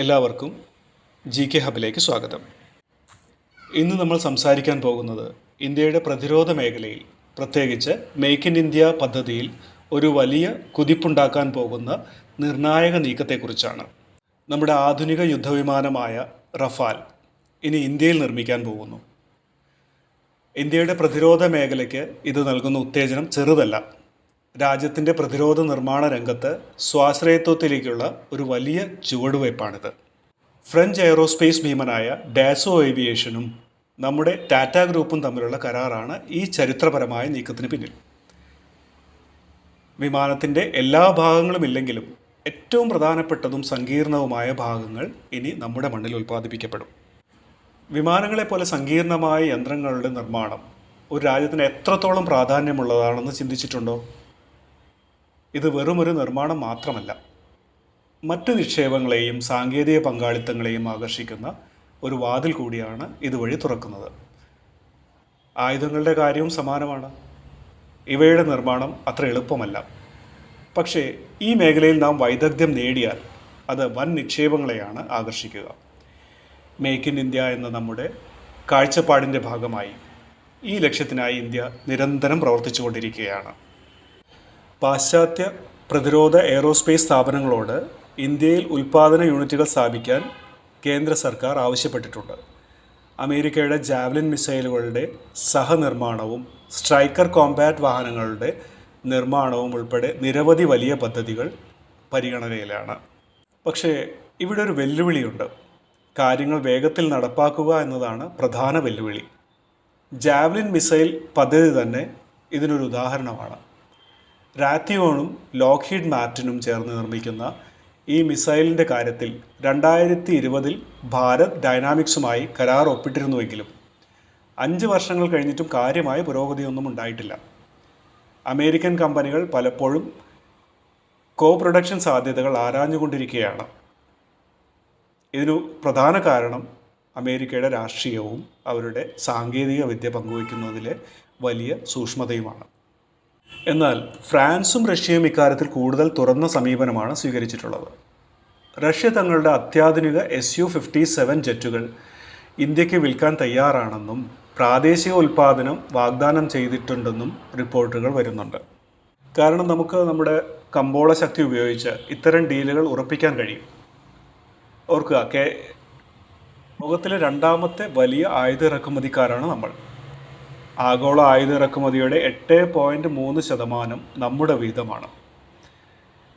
എല്ലാവർക്കും G K ഹബിലേക്ക് സ്വാഗതം. ഇന്ന് നമ്മൾ സംസാരിക്കാൻ പോകുന്നത് ഇന്ത്യയുടെ പ്രതിരോധ മേഖലയിൽ പ്രത്യേകിച്ച് മേക്ക് ഇൻ ഇന്ത്യ പദ്ധതിയിൽ ഒരു വലിയ കുതിപ്പുണ്ടാക്കാൻ പോകുന്ന നിർണായക നീക്കത്തെക്കുറിച്ചാണ്. നമ്മുടെ ആധുനിക യുദ്ധവിമാനമായ റഫാൽ ഇനി ഇന്ത്യയിൽ നിർമ്മിക്കാൻ പോകുന്നു. ഇന്ത്യയുടെ പ്രതിരോധ മേഖലയ്ക്ക് ഇത് നൽകുന്ന ഉത്തേജനം ചെറുതല്ല. രാജ്യത്തിന്റെ പ്രതിരോധ നിർമ്മാണ രംഗത്ത് സ്വാശ്രയത്വത്തിലേക്കുള്ള ഒരു വലിയ ചുവടുവയ്പ്പാണിത് ഫ്രഞ്ച് എയറോസ്പേസ് ഭീമനായ ഡാസോ ഏവിയേഷനും നമ്മുടെ ടാറ്റ ഗ്രൂപ്പും തമ്മിലുള്ള കരാറാണ് ഈ ചരിത്രപരമായ നീക്കത്തിന് പിന്നിൽ. വിമാനത്തിന്റെ എല്ലാ ഭാഗങ്ങളും ഇല്ലെങ്കിലും ഏറ്റവും പ്രധാനപ്പെട്ടതും സങ്കീർണവുമായ ഭാഗങ്ങൾ ഇനി നമ്മുടെ മണ്ണിൽ ഉൽപ്പാദിപ്പിക്കപ്പെടും. വിമാനങ്ങളെപ്പോലെ സങ്കീർണമായ യന്ത്രങ്ങളുടെ നിർമ്മാണം ഒരു രാജ്യത്തിന് എത്രത്തോളം പ്രാധാന്യമുള്ളതാണെന്ന് ചിന്തിച്ചിട്ടുണ്ടോ? ഇത് വെറുമൊരു നിർമ്മാണം മാത്രമല്ല മറ്റ് നിക്ഷേപങ്ങളെയും സാങ്കേതിക പങ്കാളിത്തങ്ങളെയും ആകർഷിക്കുന്ന ഒരു വാതിൽ കൂടിയാണ് ഇതുവഴി തുറക്കുന്നത്. ആയുധങ്ങളുടെ കാര്യവും സമാനമാണ്. ഇവയുടെ നിർമ്മാണം അത്ര എളുപ്പമല്ല. പക്ഷേ ഈ മേഖലയിൽ നാം വൈദഗ്ധ്യം നേടിയാൽ അത് വൻ നിക്ഷേപങ്ങളെയാണ് ആകർഷിക്കുക. മേക്ക് ഇൻ ഇന്ത്യ എന്ന നമ്മുടെ കാഴ്ചപ്പാടിന്റെ ഭാഗമായി ഈ ലക്ഷ്യത്തിനായി ഇന്ത്യ നിരന്തരം പ്രവർത്തിച്ചുകൊണ്ടിരിക്കുകയാണ്. പാശ്ചാത്യ പ്രതിരോധ എയറോസ്പേസ് സ്ഥാപനങ്ങളോട് ഇന്ത്യയിൽ ഉൽപ്പാദന യൂണിറ്റുകൾ സ്ഥാപിക്കാൻ കേന്ദ്ര സർക്കാർ ആവശ്യപ്പെട്ടിട്ടുണ്ട്. അമേരിക്കയുടെ ജാവലിൻ മിസൈലുകളുടെ സഹനിർമ്മാണവും സ്ട്രൈക്കർ കോമ്പാറ്റ് വാഹനങ്ങളുടെ നിർമ്മാണവും ഉൾപ്പെടെ നിരവധി വലിയ പദ്ധതികൾ പരിഗണനയിലാണ്. പക്ഷേ ഇവിടെ ഒരു വെല്ലുവിളിയുണ്ട്. കാര്യങ്ങൾ വേഗത്തിൽ നടപ്പാക്കുക എന്നതാണ് പ്രധാന വെല്ലുവിളി. ജാവലിൻ മിസൈൽ പദ്ധതി തന്നെ ഇതിനൊരു ഉദാഹരണമാണ്. രാത്യോണും ലോക്ക്ഹീഡ് മാർട്ടിനും ചേർന്ന് നിർമ്മിക്കുന്ന ഈ മിസൈലിന്റെ കാര്യത്തിൽ രണ്ടായിരത്തി ഇരുപതിൽ ഭാരത് ഡൈനാമിക്സുമായി കരാർ ഒപ്പിട്ടിരുന്നുവെങ്കിലും അഞ്ച് വർഷങ്ങൾ കഴിഞ്ഞിട്ടും കാര്യമായ പുരോഗതിയൊന്നും ഉണ്ടായിട്ടില്ല. അമേരിക്കൻ കമ്പനികൾ പലപ്പോഴും കോ പ്രൊഡക്ഷൻ സാധ്യതകൾ ആരാഞ്ഞുകൊണ്ടിരിക്കുകയാണ്. ഇതിനു പ്രധാന കാരണം അമേരിക്കയുടെ രാഷ്ട്രീയവും അവരുടെ സാങ്കേതിക വിദ്യ പങ്കുവയ്ക്കുന്നതിലെ വലിയ സൂക്ഷ്മതയുമാണ്. എന്നാൽ ഫ്രാൻസും റഷ്യയും ഇക്കാര്യത്തിൽ കൂടുതൽ തുറന്ന സമീപനമാണ് സ്വീകരിച്ചിട്ടുള്ളത്. റഷ്യ തങ്ങളുടെ അത്യാധുനിക എസ് യു ഫിഫ്റ്റി സെവൻ ജെറ്റുകൾ ഇന്ത്യയ്ക്ക് വിൽക്കാൻ തയ്യാറാണെന്നും പ്രാദേശിക ഉൽപ്പാദനം വാഗ്ദാനം ചെയ്തിട്ടുണ്ടെന്നും റിപ്പോർട്ടുകൾ വരുന്നുണ്ട്. കാരണം നമുക്ക് നമ്മുടെ കമ്പോള ശക്തി ഉപയോഗിച്ച് ഇത്തരം ഡീലുകൾ ഉറപ്പിക്കാൻ കഴിയും. ഓർക്കുക കെ ലോകത്തിലെ രണ്ടാമത്തെ വലിയ ആയുധ ഇറക്കുമതിക്കാരാണ് നമ്മൾ. ആഗോള ആയുധ ഇറക്കുമതിയുടെ എട്ട് പോയിന്റ് മൂന്ന് ശതമാനം നമ്മുടെ വീതമാണ്.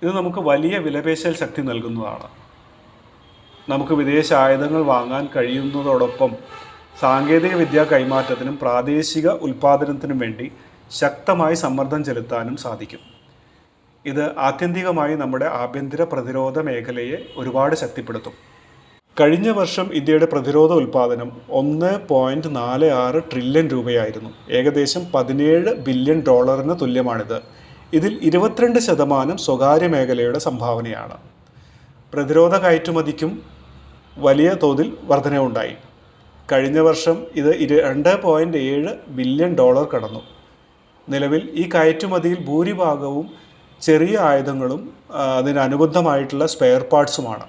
ഇത് നമുക്ക് വലിയ വിലപേശൽ ശക്തി നൽകുന്നതാണ്. നമുക്ക് വിദേശ ആയുധങ്ങൾ വാങ്ങാൻ കഴിയുന്നതോടൊപ്പം സാങ്കേതിക വിദ്യാ കൈമാറ്റത്തിനും പ്രാദേശിക ഉൽപ്പാദനത്തിനും വേണ്ടി ശക്തമായി സമ്മർദ്ദം ചെലുത്താനും സാധിക്കും. ഇത് ആത്യന്തികമായി നമ്മുടെ ആഭ്യന്തര പ്രതിരോധ മേഖലയെ ഒരുപാട് ശക്തിപ്പെടുത്തും. കഴിഞ്ഞ വർഷം ഇന്ത്യയുടെ പ്രതിരോധ ഉൽപാദനം ഒന്ന് പോയിന്റ് നാല് ആറ് ട്രില്യൺ രൂപയായിരുന്നു. ഏകദേശം പതിനേഴ് ബില്യൺ ഡോളറിന് തുല്യമാണിത്. ഇതിൽ ഇരുപത്തിരണ്ട് ശതമാനം സ്വകാര്യ മേഖലയുടെ സംഭാവനയാണ്. പ്രതിരോധ കയറ്റുമതിക്കും വലിയ തോതിൽ വർധനവുണ്ടായി. കഴിഞ്ഞ വർഷം ഇത് ഇരു രണ്ട് പോയിന്റ് ഏഴ് ബില്യൺ ഡോളർ കടന്നു. നിലവിൽ ഈ കയറ്റുമതിയിൽ ഭൂരിഭാഗവും ചെറിയ ആയുധങ്ങളും അതിനനുബന്ധമായിട്ടുള്ള സ്പെയർ പാർട്സുമാണ്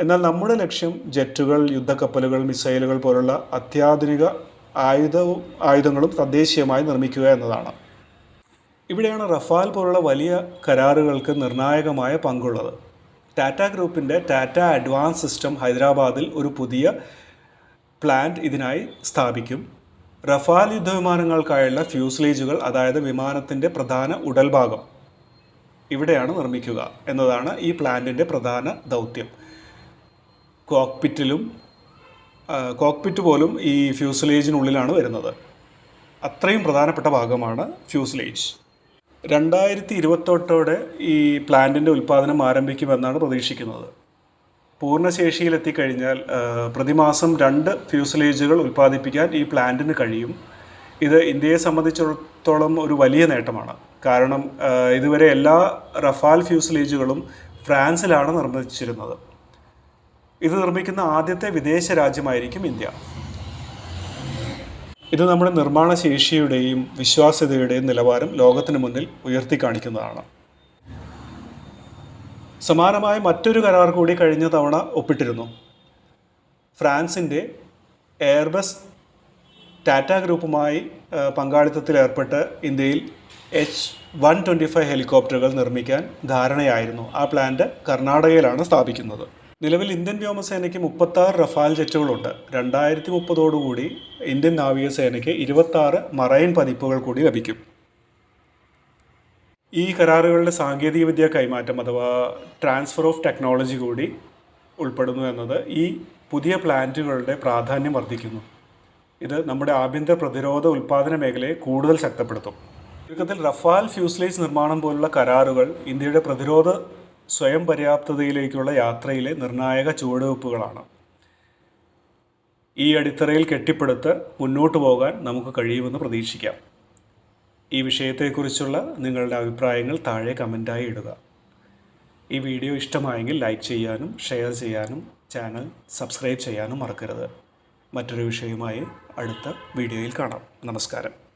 എന്നാൽ നമ്മുടെ ലക്ഷ്യം ജെറ്റുകൾ യുദ്ധക്കപ്പലുകൾ മിസൈലുകൾ പോലുള്ള അത്യാധുനിക ആയുധവും ആയുധങ്ങളും തദ്ദേശീയമായി നിർമ്മിക്കുക എന്നതാണ്. ഇവിടെയാണ് റഫാൽ പോലുള്ള വലിയ കരാറുകൾക്ക് നിർണായകമായ പങ്കുള്ളത്. ടാറ്റ ഗ്രൂപ്പിന്റെ ടാറ്റ അഡ്വാൻസ് സിസ്റ്റം ഹൈദരാബാദിൽ ഒരു പുതിയ പ്ലാന്റ് ഇതിനായി സ്ഥാപിക്കും. റഫാൽ യുദ്ധവിമാനങ്ങൾക്കായുള്ള ഫ്യൂസ്ലേജുകൾ അതായത് വിമാനത്തിന്റെ പ്രധാന ഉടൽഭാഗം ഇവിടെയാണ് നിർമ്മിക്കുക എന്നതാണ് ഈ പ്ലാന്റിന്റെ പ്രധാന ദൗത്യം. കോക്പിറ്റിലും കോക്പിറ്റ് പോലും ഈ ഫ്യൂസലേജിനുള്ളിലാണ് വരുന്നത്. അത്രയും പ്രധാനപ്പെട്ട ഭാഗമാണ് ഫ്യൂസലേജ്. രണ്ടായിരത്തി ഇരുപത്തെട്ടോടെ ഈ പ്ലാന്റിന്റെ ഉൽപ്പാദനം ആരംഭിക്കുമെന്നാണ് പ്രതീക്ഷിക്കുന്നത്. പൂർണശേഷിയിലെത്തിക്കഴിഞ്ഞാൽ പ്രതിമാസം രണ്ട് ഫ്യൂസലേജുകൾ ഉൽപ്പാദിപ്പിക്കാൻ ഈ പ്ലാന്റിന് കഴിയും. ഇത് ഇന്ത്യയെ സംബന്ധിച്ചിടത്തോളം ഒരു വലിയ നേട്ടമാണ്. കാരണം ഇതുവരെ എല്ലാ റഫാൽ ഫ്യൂസലേജുകളും ഫ്രാൻസിലാണ് നിർമ്മിച്ചിരുന്നത്. ഇത് നിർമ്മിക്കുന്ന ആദ്യത്തെ വിദേശ രാജ്യമായിരിക്കും ഇന്ത്യ. ഇത് നമ്മുടെ നിർമ്മാണ ശേഷിയുടെയും വിശ്വാസ്യതയുടെയും നിലവാരം ലോകത്തിന് മുന്നിൽ ഉയർത്തി കാണിക്കുന്നതാണ്. സമാനമായ മറ്റൊരു കരാർ കൂടി കഴിഞ്ഞ തവണ ഒപ്പിട്ടിരുന്നു. ഫ്രാൻസിന്റെ എയർബസ് ടാറ്റ ഗ്രൂപ്പുമായി പങ്കാളിത്തത്തിൽ ഏർപ്പെട്ട് ഇന്ത്യയിൽ എച്ച് വൺ ട്വന്റി ഫൈവ് ഹെലികോപ്റ്ററുകൾ നിർമ്മിക്കാൻ ധാരണയായിരുന്നു. ആ പ്ലാന്റ് കർണാടകയിലാണ് സ്ഥാപിക്കുന്നത്. നിലവിൽ ഇന്ത്യൻ വ്യോമസേനയ്ക്ക് മുപ്പത്താറ് റഫാൽ ജെറ്റുകളുണ്ട്. രണ്ടായിരത്തി മുപ്പതോടുകൂടി ഇന്ത്യൻ നാവികസേനയ്ക്ക് ഇരുപത്താറ് മറൈൻ പതിപ്പുകൾ കൂടി ലഭിക്കും. ഈ കരാറുകളുടെ സാങ്കേതികവിദ്യ കൈമാറ്റം അഥവാ ട്രാൻസ്ഫർ ഓഫ് ടെക്നോളജി കൂടി ഉൾപ്പെടുന്നു എന്നത് ഈ പുതിയ പ്ലാന്റുകളുടെ പ്രാധാന്യം വർദ്ധിക്കുന്നു. ഇത് നമ്മുടെ ആഭ്യന്തര പ്രതിരോധ ഉൽപ്പാദന മേഖലയെ കൂടുതൽ ശക്തപ്പെടുത്തും. ചുരുക്കത്തിൽ റഫാൽ ഫ്യൂസ്ലേജ് നിർമ്മാണം പോലുള്ള കരാറുകൾ ഇന്ത്യയുടെ പ്രതിരോധ സ്വയം പര്യാപ്തതയിലേക്കുള്ള യാത്രയിലെ നിർണായക ചുവടുവെപ്പുകളാണ് ഈ അടിത്തറയിൽ കെട്ടിപ്പടുത്ത് മുന്നോട്ട് പോകാൻ നമുക്ക് കഴിയുമെന്ന് പ്രതീക്ഷിക്കാം. ഈ വിഷയത്തെക്കുറിച്ചുള്ള നിങ്ങളുടെ അഭിപ്രായങ്ങൾ താഴെ കമന്റായി ഇടുക. ഈ വീഡിയോ ഇഷ്ടമായെങ്കിൽ ലൈക്ക് ചെയ്യാനും ഷെയർ ചെയ്യാനും ചാനൽ സബ്സ്ക്രൈബ് ചെയ്യാനും മറക്കരുത്. മറ്റൊരു വിഷയവുമായി അടുത്ത വീഡിയോയിൽ കാണാം. നമസ്കാരം.